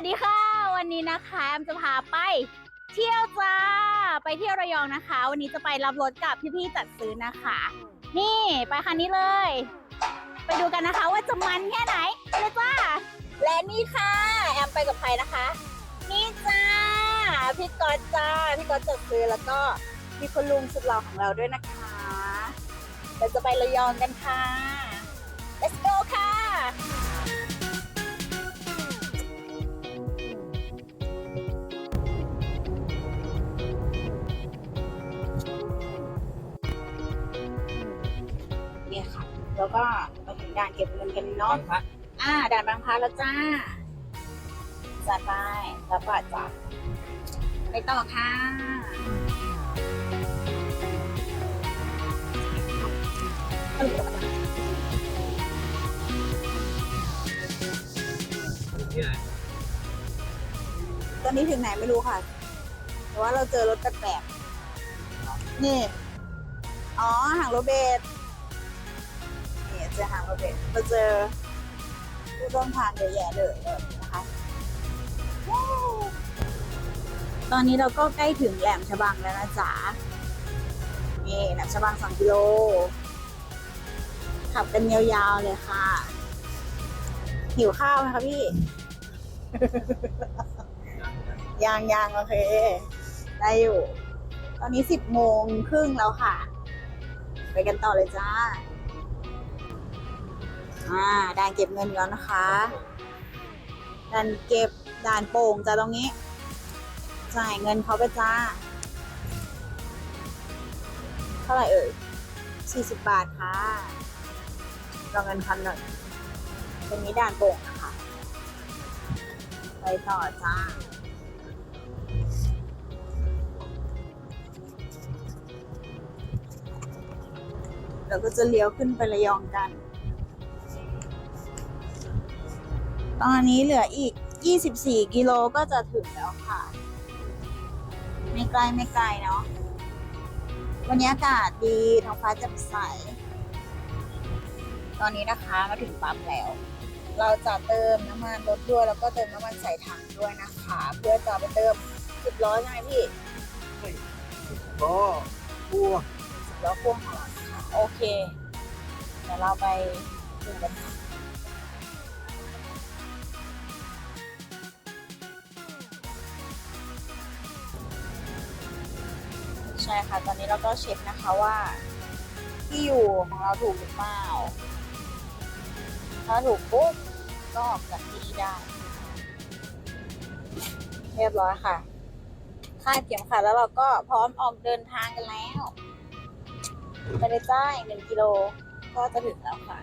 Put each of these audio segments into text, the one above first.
วัสดีค่ะ วันนี้นะคะแอมจะพาไป เที่ยวจ้า ไปเที่ยวระยองนะคะ วันนี้จะไปรับรถกับพี่ๆจัดซื้อนะคะ นี่ไปคันนี้เลย ไปดูกันนะคะว่าจะมันแค่ไหนเลยจ้าและนี่ค่ะแอมไปกับใครนะคะ นี่จ้าพี่ก๊อตจ้าพี่ก๊อตจัดซื้อแล้วก็มีคุณลุงสุดหล่อของเราด้วยนะคะเราจะไประยองกันค่ะ let's go ค่ะ แล้วก็มาถึงด่านเก็บเงินกันเนาะพระอ่าด่านบางพลัดแล้วจ้าจัดไปแล้วก็จัดไปต่อค่ะที่ไหนตอนนี้ถึงไหนไม่รู้ค่ะ แต่ว่าเราเจอรถแปลกๆนี่ อ๋อหางรถเบส นี่เจอหางรถเบสเราเจอผู้ต้องทางเยอะแยะเลยนะคะตอนนี้เราก็ใกล้ถึงแหลมฉบังแล้วนะจ๊ะนี่แหลมฉบังสองกิโล ขับกันยาวๆเลยค่ะ หิวข้าวไหมคะพี่ยังยังโอเค ได้อยู่ ตอนนี้สิบโมงครึ่งแล้วค่ะ ไปกันต่อเลยจ้า อ่าด่านเก็บเงินก่อนนะคะด่านเก็บด่านโป่งจ้าตรงนี้ จ่ายเงินเขาไปจ้า เท่าไหร่เอ่ยสี่สิบบาทค่ะรอเงินพันหน่อยตรงนี้ด่านโป่งนะคะ ไปต่อจ้าเราก็จะเลี้ยวขึ้นไประยองกัน ตอนนี้เหลืออีก 24 กิโลก็จะถึงแล้วค่ะ ไม่ไกลไม่ไกลเนาะ วันนี้อากาศดีท้องฟ้าแจ่มใส ตอนนี้นะคะมาถึงปั๊มแล้ว เราจะเติมน้ำมันรถด้วยแล้วก็เติมน้ำมันใส่ถังด้วยนะคะ เพื่อจะไปเติมสิบล้อใช่ไหมพี่ก็บัวสิบล้อพ่วงของเรานะคะโอเค เดี๋ยวเราไปดูกันค่ะ ช่ค่ะ ตอนนี้เราก็เช็คนะคะว่า ที่อยู่ของเราถูกหรือเปล่า ถ้าถูกปุ๊บก็ออกจากที่นี่ได้ เรียบร้อยค่ะคาดเข็มขัดแล้วเราก็พร้อมออกเดินทางกันแล้ว ไปเลยจ้าอีกหนึ่งกิโลก็จะถึงแล้วค่ะ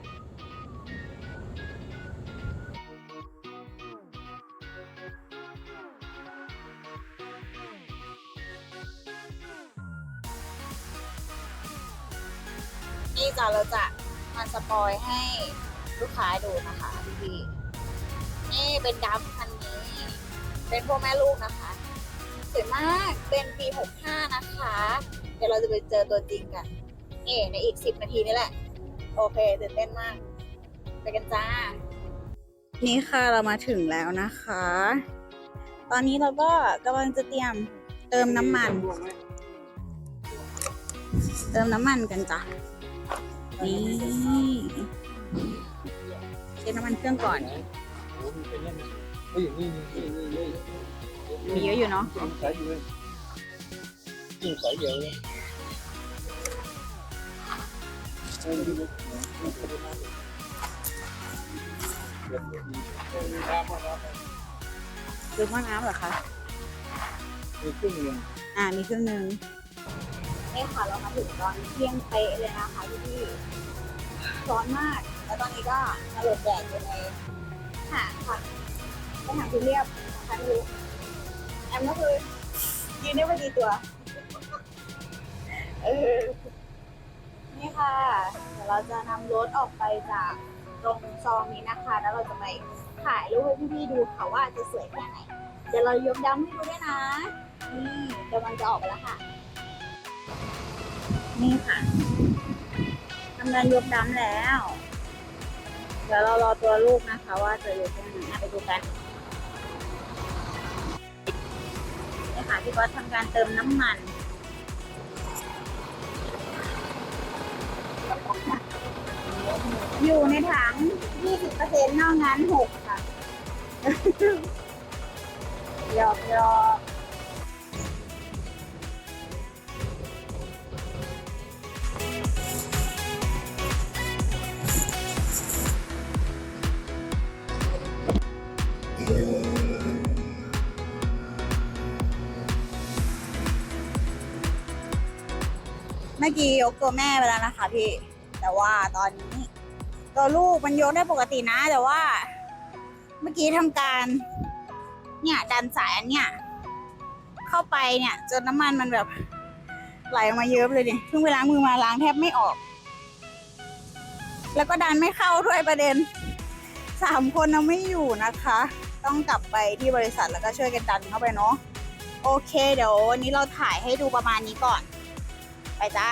นี่จ้ะเราจะมาสปอยให้ลูกค้าดูนะคะพี่ๆนี่เป็นดับคันนี้ เป็นพวกแม่ลูกนะคะสวยมากเป็นปี 65 นะคะ เดี๋ยวเราจะไปเจอตัวจริงกันนี่ในอีก 10 นาทีนี่แหละ โอเคตื่นเต้นมาก ไปกันจ้า นี่ค่ะเรามาถึงแล้วนะคะ ตอนนี้เราก็กำลังจะเตรียมเติมน้ำมัน เติมน้ำมันกันจ้ะ นี่เช็ดน้ำมันเครื่องก่อนโอ้มีเป็นเล่นนะเฮ้ยนี่นี่นี่นี่มีเยอะอยู่เนาะใส่อยู่เลยยิ่งใส่เยอะเลยโอ้ยนี่เดี๋ยวมีน้ำมาแล้วหรือว่าน้ำเหรอคะมีครึ่งหนึงอ่า มีเครื่องนึง นี่ค่ะเรามาถึงตอนเที่ยงเป๊ะเลยนะคะพี่ร้อนมาก แล้วตอนนี้ก็มาหลบแดดอยู่ในหางค่ะไปหางที่เรียบนะคะพี่แอมก็คือยืนได้พอดีตัว เออ นี่ค่ะ เดี๋ยวเราจะนำรถออกไปจากตรงซองนี้นะคะ แล้วเราจะไปถ่ายรูปให้พี่ๆดูค่ะว่าจะสวยแค่ไหน เดี๋ยวเรายกดำให้ดูด้วยนะ นี่กำลังจะออกไปแล้วค่ะ นี่ค่ะทำการยกดำแล้ว เดี๋ยวเรารอตัวลูกนะคะ ว่าจะยกยังไงอะไปดูกันนี่ค่ะพี่ก๊อตทำการเติมน้ำมันอยู่ในถัง 20%นอกนั้น 6 ค่ะหยอกหยอก เมื่อกี้ยกตัวแม่ไปแล้วนะคะพี่ แต่ว่าตอนนี้ ตัวลูกมันยกได้ปกตินะ แต่ว่า เมื่อกี้ทำการ เนี่ยดันสายอันเนี่ยเข้าไปเนี่ยจนน้ำมันมันแบบไหลออกมาเยอะเลยเนี่ยเพิ่งไปล้างมือมาล้างแทบไม่ออก แล้วก็ดันไม่เข้าด้วยประเด็นสามคนเราไม่อยู่นะคะ ต้องกลับไปที่บริษัทแล้วก็ช่วยกันดันเข้าไปเนาะโอเคเดี๋ยววันนี้เราถ่ายให้ดูประมาณนี้ก่อน ไปจ้า